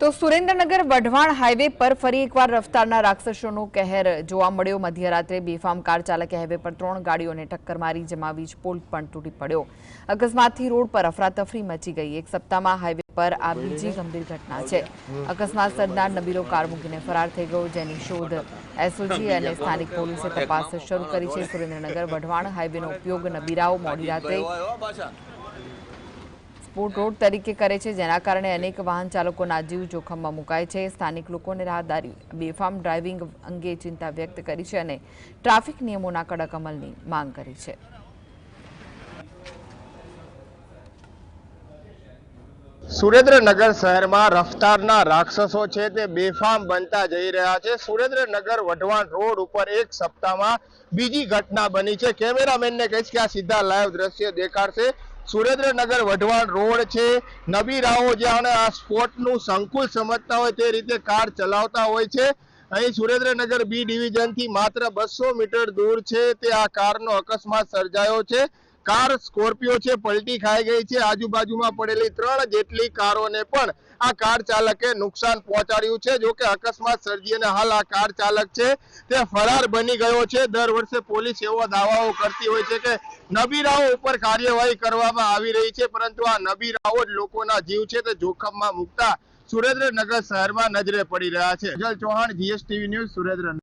તો સુરેન્દ્રનગર વઢવાણ હાઈવે પર ફરી એકવાર રફતારના રાક્ષસોનો કહેર જોવા મળ્યો. મધ્યરાત્રે બેફામ કાર ચાલકે હાઈવે પર ત્રણ ગાડીઓને ટક્કર મારી, જેમાં વીજ પોલ પણ તૂટી પડ્યો. અકસ્માતથી રોડ પર અફરાતફરી મચી ગઈ. એક સપ્તાહમાં હાઈવે પર આ બીજી ગંભીર ઘટના છે. અકસ્માત સર્જનાર નબીલો કાર મૂકીને ફરાર થઈ ગયો, જેની શોધ એસઓજી અને સ્થાનિક પોલીસે તપાસ શરૂ કરી છે. સુરેન્દ્રનગર વઢવાણ હાઈવેનો ઉપયોગ નબીરાઓ મોડી રાત્રે સ્પોર્ટ રોડ તરીકે કરે છે, જેના કારણે અનેક વાહન ચાલકોના જીવ જોખમમાં મુકાય છે. સ્થાનિક લોકોને રાહદારી, બેફામ ડ્રાઇવિંગ અંગે ચિંતા વ્યક્ત કરી છે અને ટ્રાફિક નિયમોના કડક અમલની માંગ કરી છે. સુરેન્દ્રનગર શહેરમાં રફતારના રાક્ષસો છે તે બેફામ બનતા જઈ રહ્યા છે. સુરેન્દ્રનગર વઢવાણ રોડ ઉપર એક સપ્તાહમાં બીજી ઘટના બની છે. કેમેરામેનને કહીશ કે આ સીધા લાઈવ દ્રશ્ય દેખાડશે. સુરેન્દ્રનગર વઢવાણ રોડ છે. નબી નબીરાઓ જ્યાં આ સ્પોર્ટનું સંકુલ સમજતા હોય તે રીતે કાર ચલાવતા હોય છે. અહીં સુરેન્દ્રનગર બી ડિવિઝનથી માત્ર બસો મીટર દૂર છે તે આ કારનો અકસ્માત સર્જાયો છે. કાર સ્કોર્પિયો છે, પલટી ખાઈ ગઈ છે. આજુબાજુમાં પડેલી ત્રણ જેટલી કારોને પણ આ કાર ચાલકે નુકસાન પહોંચાડ્યું છે. જોકે અકસ્માત સર્જી હાલ આ કાર ચાલક છે. તે ફરાર બની ગયો છે. દર વર્ષે પોલીસ એવો દાવાઓ કરતી હોય છે કે નબીરાઓ ઉપર કાર્યવાહી કરવામાં આવી રહી છે. પરંતુ આ નબીરાઓ જ લોકોના જીવ છે તે જોખમમાં મૂકતા સુરેન્દ્રનગર શહેરમાં નજરે પડી રહ્યા છે. Chauhan, GSTV news Surendranagar.